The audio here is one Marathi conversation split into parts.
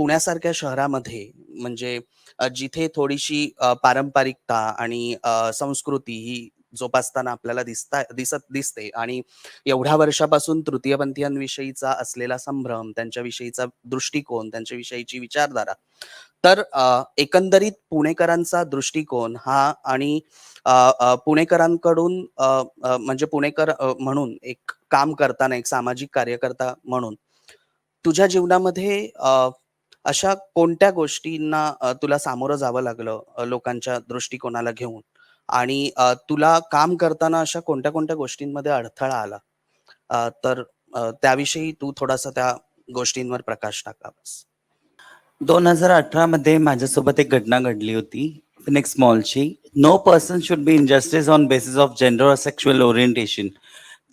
पुण्यासारख्या शहरामध्ये म्हणजे जिथे थोडीशी पारंपरिकता आणि अ, संस्कृती ही जोपासताना आपल्याला दिसता दिसत दिसते आणि एवढ्या वर्षापासून तृतीयपंथीयांविषयीचा असलेला संभ्रम, त्यांच्याविषयीचा दृष्टिकोन, त्यांच्याविषयीची विचारधारा. तर एकंदरीत पुणेकरांचा दृष्टिकोन हा आणि अ, पुणेकरांकडून अ, म्हणजे पुणेकर म्हणून एक काम करताना, एक सामाजिक कार्यकर्ता म्हणून तुझ्या जीवनामध्ये अ, अशा कोणत्या गोष्टींना तुला सामोरं जावं लागलं लोकांच्या दृष्टिकोनाला घेऊन? आणि तुला काम करताना अशा कोणत्या-कोणत्या गोष्टींमध्ये अडथळा आला? तर त्याविषयी तू थोडासा त्या गोष्टींवर प्रकाश टाकावास. 2018 मध्ये माझ्यासोबत एक घटना घडली होती फिनिक्स मॉलची. No person should be injustice on basis of gender और सेक्शुअल ओरिएंटेशन.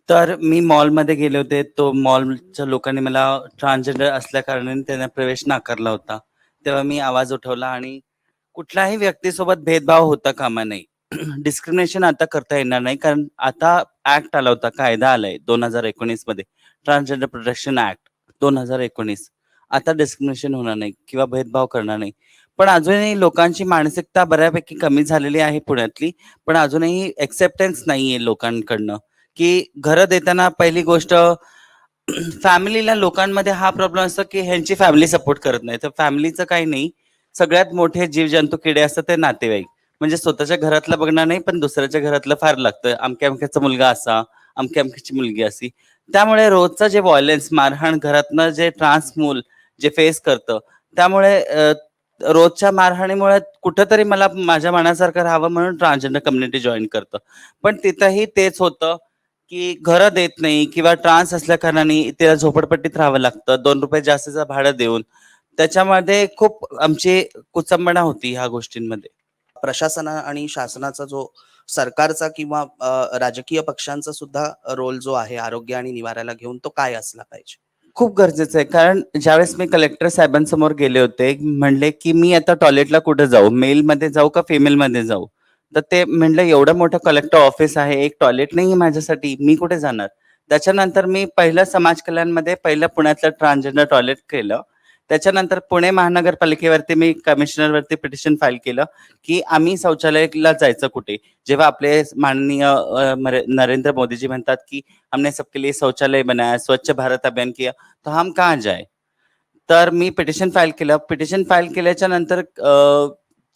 तर मी मॉलमध्ये गेले होते. तो मॉलच्या लोकांनी मला ट्रान्सजेंडर असल्या कारणाने त्यांना प्रवेश नाकारला होता. तेव्हा मी आवाज उठवला आणि कुठल्याही व्यक्तीसोबत भेदभाव होता कामा नये. डिस्क्रिमिनेशन आता करता येणार नाही कारण आता ऍक्ट आला होता, कायदा आलाय 2019 मध्ये ट्रान्सजेंडर प्रोटेक्शन ॲक्ट 2019. आता डिस्क्रिमिनेशन होणार नाही किंवा भेदभाव करणार नाही. पण अजूनही लोकांची मानसिकता बऱ्यापैकी कमी झालेली आहे पुण्यातली. पण अजूनही एक्सेप्टन्स नाहीये लोकांकडनं, की घरं देताना पहिली गोष्ट फॅमिलीला लोकांमध्ये हा प्रॉब्लेम असतो, की ह्यांची फॅमिली सपोर्ट करत नाही. तर फॅमिलीचं काही नाही. सगळ्यात मोठे जीवजंतू किडे असतात ते नातेवाईक. म्हणजे स्वतःच्या घरातलं बघणार नाही, पण दुसऱ्याच्या घरातलं फार लागतं. अमक्या-अमक्याचा मुलगा असा, अमक्या-अमक्याची मुलगी अशी. त्यामुळे रोजचा जे व्हायलन्स, मारहाण घरातनं जे ट्रान्स मूल जे फेस करतं, त्यामुळे रोजच्या मारहाणीमुळे कुठंतरी मला माझ्या मनासारखं राहावं म्हणून ट्रान्सजेंडर कम्युनिटी जॉईन करतं. पण तिथंही तेच होतं, की घरं देत नाही किंवा ट्रान्स असल्या कारणाने तिला झोपडपट्टीत राहावं लागतं. ₹2 जास्तीचं भाडं देऊन. त्याच्यामध्ये खूप आमची कुचंबणा होती ह्या गोष्टींमध्ये. प्रशासना आणि शासनाचा जो सरकारचा किंवा राजकीय पक्षांचा सुद्धा रोल जो आहे आरोग्य आणि निवाऱ्याला घेऊन तो काय असला पाहिजे? खूप गरजेचं आहे. कारण ज्यावेळेस मी कलेक्टर साहेबांसमोर गेले होते, म्हणले, की "मी आता टॉयलेटला कुठे जाऊ? मेलमध्ये जाऊ का फिमेलमध्ये जाऊ?" तर ते म्हणलं, "एवढं मोठं कलेक्टर ऑफिस आहे, एक टॉयलेट नाही माझ्यासाठी, मी कुठे जाणार?" त्याच्यानंतर मी पहिलं समाज कल्याणमध्ये पहिलं पुण्यातलं ट्रान्सजेंडर टॉयलेट केलं. त्याच्यानंतर पुणे महानगरपालिकेवरती मी कमिशनरवरती पिटिशन फाईल केलं, की आम्ही शौचालयाला जायचं कुठे? जेव्हा आपले माननीय नरेंद्र मोदीजी म्हणतात, की "हमने सबके लिए शौचालय बनाया, स्वच्छ भारत अभियान किया, तो हम कहाँ जाय तर मी पिटिशन फाईल केलं. पिटिशन फाईल केल्याच्यानंतर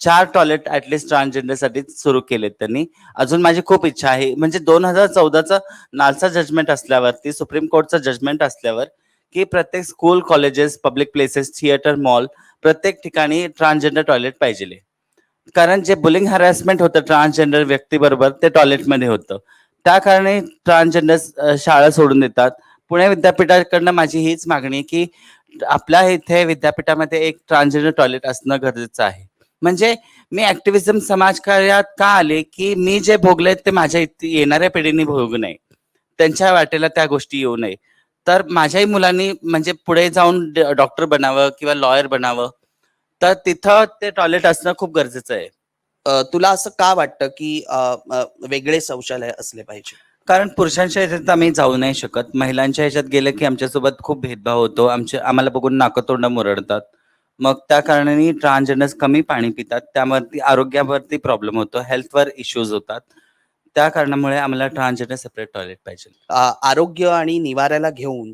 चार टॉयलेट ॲट ट्रान्सजेंडरसाठी सुरू केलेत त्यांनी. अजून माझी खूप इच्छा आहे. म्हणजे 2014चं नालसा जजमेंट असल्यावरती, सुप्रीम कोर्टचं जजमेंट असल्यावर, की प्रत्येक school, colleges, public places, theatre, mall प्रत्येक ठिकाणी ट्रान्सजेंडर टॉयलेट पाहिजे कारण जे बुलिंग हॅरॅसमेंट होतं ट्रान्सजेंडर व्यक्तीबरोबर ते टॉयलेटमध्ये होतं. त्या कारणे ट्रान्सजेंडर शाळा सोडून देतात. पुणे विद्यापीठाकडनं माझी हीच मागणी आहे, की आपल्या इथे विद्यापीठामध्ये एक ट्रान्सजेंडर टॉयलेट असणं गरजेचं आहे. म्हणजे मी ॲक्टिव्हिझम समाजकार्यात का आले, की मी जे भोगले ते माझ्या इथे येणाऱ्या पिढीने भोगू नये. त्यांच्या वाटेला त्या गोष्टी येऊ नये. तर माझ्याही मुलांनी म्हणजे पुढे जाऊन डॉक्टर बनावं किंवा लॉयर बनावं. तर तिथं ते टॉयलेट असणं खूप गरजेचं आहे. तुला असं का वाटतं, की वेगळे शौचालय असले पाहिजे? कारण पुरुषांच्या ह्याच्यात आम्ही जाऊ नाही शकत. महिलांच्या ह्याच्यात गेलं, की आमच्यासोबत खूप भेदभाव होतो. आमचे आम्हाला बघून नाकतोंड मुरडतात. मग त्या कारणाने ट्रान्सजेंडर्स कमी पाणी पितात. त्यावरती आरोग्यावरती प्रॉब्लेम होतो. हेल्थवर इश्यूज होतात. त्या कारणामुळे आम्हाला ट्रान्सजेंडर सेपरेट टॉयलेट पाहिजे. आरोग्य आणि निवाऱ्याला घेऊन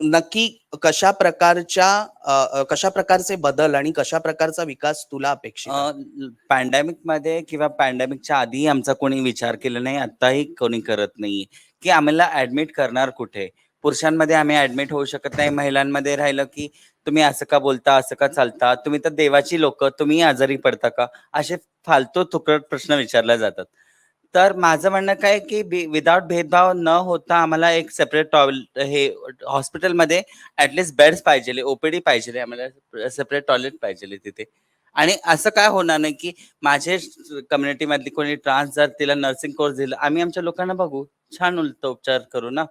नक्की कशा प्रकारच्या कशा प्रकारचे बदल आणि कशा प्रकारचा विकास तुला अपेक्षित आहे? अ, पॅन्डेमिकमध्ये किंवा पॅन्डेमिकच्या आधीही आमचा कोणी विचार केला नाही. आत्ताही कोणी करत नाहीये, की आम्हाला ॲडमिट करणार कुठे? पुरुषांमध्ये आम्ही ऍडमिट होऊ शकत नाही. महिलांमध्ये राहिलं, की तुम्ही असं का बोलता? असं का चालता? तुम्ही तर देवाची लोकं, तुम्ही आजारी पडता का? असे फालतू तुकट प्रश्न विचारले जातात. तर माझं म्हणणं काय की बी भेदभाव न होता आम्हाला एक सेपरेट टॉयल हे हॉस्पिटलमध्ये ॲट बेड्स पाहिजे ओपीडी पाहिजे आम्हाला सेपरेट टॉयलेट पाहिजे तिथे. आणि असं काय होणार नाही, की माझे कम्युनिटीमधली कोणी ट्रान्स जर तिला नर्सिंग कोर्स दिला, आम्ही आमच्या लोकांना बघू. छान उलट उपचार करू ना.